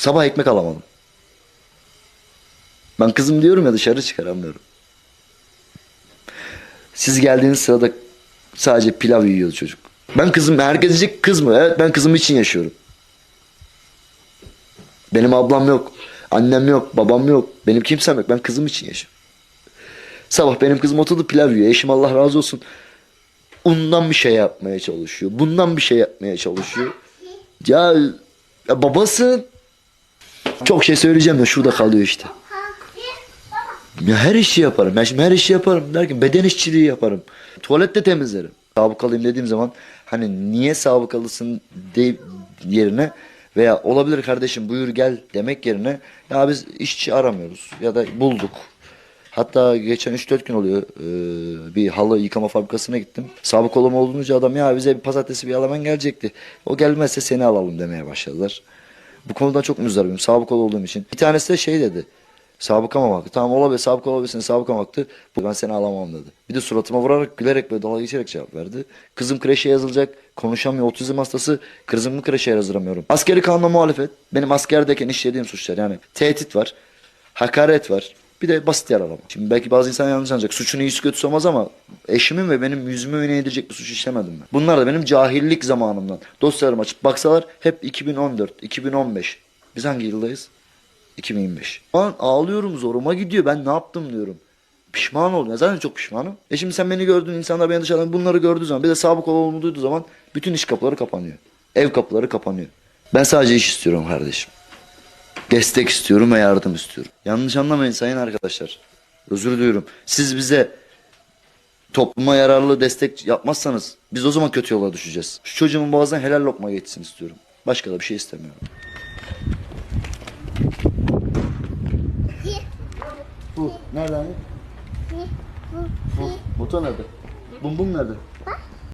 Sabah ekmek alamadım. Ben kızım diyorum ya dışarı çıkaramıyorum. Siz geldiğiniz sırada sadece pilav yiyordu çocuk. Ben kızım, herkes diyecek kız mı? Evet ben kızım için yaşıyorum. Benim ablam yok. Annem yok, babam yok. Benim kimsem yok. Ben kızım için yaşıyorum. Sabah benim kızım oturdu pilav yiyor. Eşim Allah razı olsun. Undan bir şey yapmaya çalışıyor. Bundan bir şey yapmaya çalışıyor. Ya, ya babasın. Çok şey söyleyeceğim de şurada kalıyor işte. Ya her işi yaparım. Ben şimdi her işi yaparım derken beden işçiliği yaparım. Tuvalette temizlerim. Sabıkalıyım dediğim zaman hani niye sabıkalısın de yerine veya olabilir kardeşim buyur gel demek yerine ya biz işçi aramıyoruz ya da bulduk. Hatta geçen 3-4 gün oluyor ee, bir halı yıkama fabrikasına gittim. Sabıkalım olduğunca adam ya bize bir pazartesi bir eleman gelecekti. O gelmezse seni alalım demeye başladılar. Bu konudan çok müzdaribim sabıkalı olduğum için. Bir tanesi de şey dedi. Sabıkam vakti. Tamam olabilir sabıka olabilirsin sabıkam. Bu ben seni alamam dedi. Bir de suratıma vurarak gülerek böyle dalga geçerek cevap verdi. Kızım kreşe yazılacak. Konuşamıyor. Otizm hastası. Kızımı kreşe yazdıramıyorum. Askeri kanuna muhalefet. Benim askerdeyken işlediğim suçlar. Yani tehdit var. Hakaret var. Bir de basit yaralama. Şimdi belki bazı insan yanlış anlayacak. Suçun iyisi kötüsü olmaz ama eşimin ve benim yüzümü öne edecek bir suç işlemedim ben. Bunlar da benim cahillik zamanımdan. Dosyalarımı açıp baksalar hep 2014, 2015. Biz hangi yıldayız? 2025. Şu an ağlıyorum zoruma gidiyor. Ben ne yaptım diyorum. Pişman oldum. Zaten çok pişmanım. E şimdi sen beni gördün, insanlar beni dışarıdan bunları gördüğü zaman bir de sabık olduğumu duyduğu zaman bütün iş kapıları kapanıyor. Ev kapıları kapanıyor. Ben sadece iş istiyorum kardeşim. Destek istiyorum ve yardım istiyorum. Yanlış anlamayın sayın arkadaşlar. Özür diliyorum. Siz bize topluma yararlı destek yapmazsanız biz o zaman kötü yola düşeceğiz. Şu çocuğumun boğazından helal lokma geçsin istiyorum. Başka da bir şey istemiyorum. Bu nerede hani? Bu. Motor nerede? Bum bum nerede?